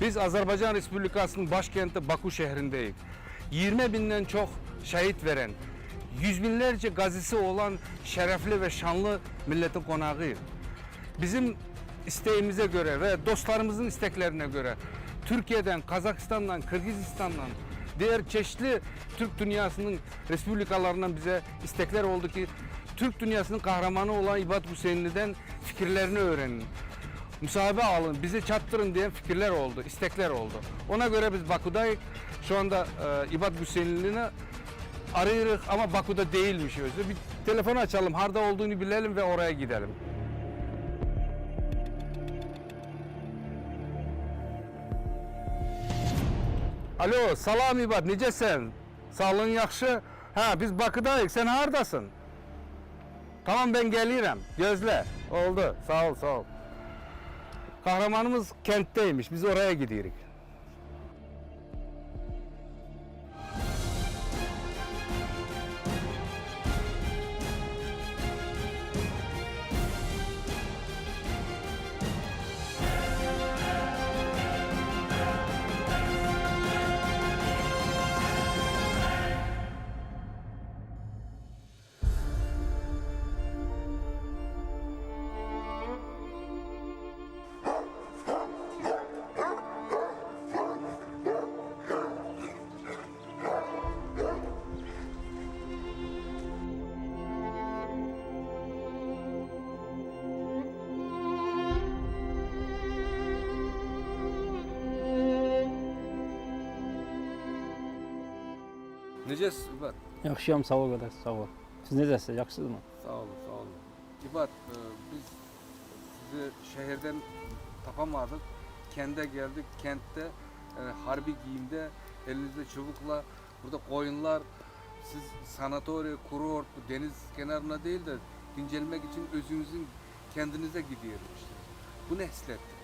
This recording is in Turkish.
Biz Azerbaycan Respublikası'nın başkenti Baku şehrindeyiz. 20 binden çok şehit veren, yüz binlerce gazisi olan şerefli ve şanlı milletin konağıyız. Bizim isteğimize göre ve dostlarımızın isteklerine göre Türkiye'den, Kazakistan'dan, Kırgızistan'dan diğer çeşitli Türk dünyasının respublikalarından bize istekler oldu ki Türk dünyasının kahramanı olan İbad Hüseyinli'den fikirlerini öğrenin. Müsaade alın, bizi çattırın diyen fikirler oldu, istekler oldu. Ona göre biz Baku'dayız. Şu anda e, İbad Hüseyinli'ni arıyoruz ama Baku'da değilmiş özü. Bir telefon açalım, harda olduğunu bilelim ve oraya gidelim. Alo, salam İbad, necəsən? Sağlığın yaxşı? Hə, biz Bakıdayıq, sən hardasın? Tamam ben gelirəm, gözlə. Oldu, sağ ol, sağ ol. Kahramanımız kentteymiş, biz oraya gidiyoruz. Necəsiz İbad? Yaxşıyam, sağ ol qədər, sağ ol. Siz necəsiniz, yaxşısınızmı? Sağ olun, sağ olun. İbad, e, biz sizi şehirden tapamadık. Kente geldik. Kentte e, harbi giyimde, elinizde çubukla, burada koyunlar, siz sanatoriya, kurort, deniz kenarına değil de dincelmek için özünüzün kendinize gidiyorsunuz. Bu ne hissettir?